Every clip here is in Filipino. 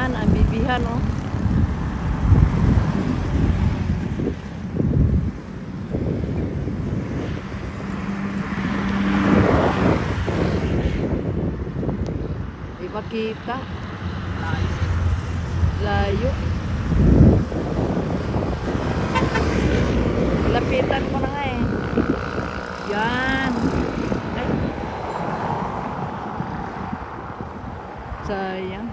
Yan, ang bibihan, oh. Di ba kita? Layo. Lapitan ko na nga eh. Yan. Ay. Sayang.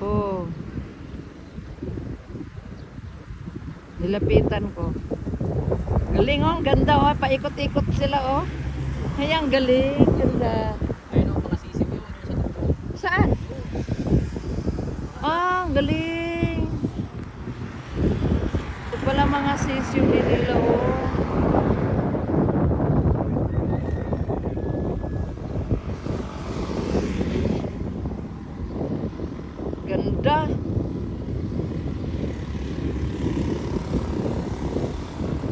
Oh. Nilapitan ko. Galing oh, ganda oh. Paikot-ikot sila oh. Ay, ang galing. Ganda. Ayun ang mga sisip yun sa tuktok. Saan? Ah, ang galing. Ito pala mga ni nila oh. Ganda.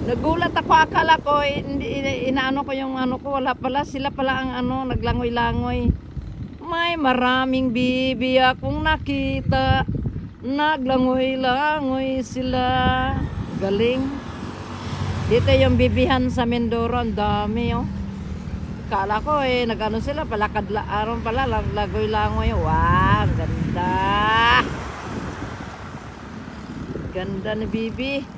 Nagulat ako, akala ko, hindi, inaano ko yung ano ko, wala pala, sila pala ang ano, naglangoy-langoy. May maraming bibi akong nakita, naglangoy-langoy sila. Galing. Dito yung bibihan sa Mindoro, ang dami oh. Kala ko eh, nagano sila, palakad la, aron pala, lag- lagoy-langoy. Wow, ganda. Ganda ni Bibi.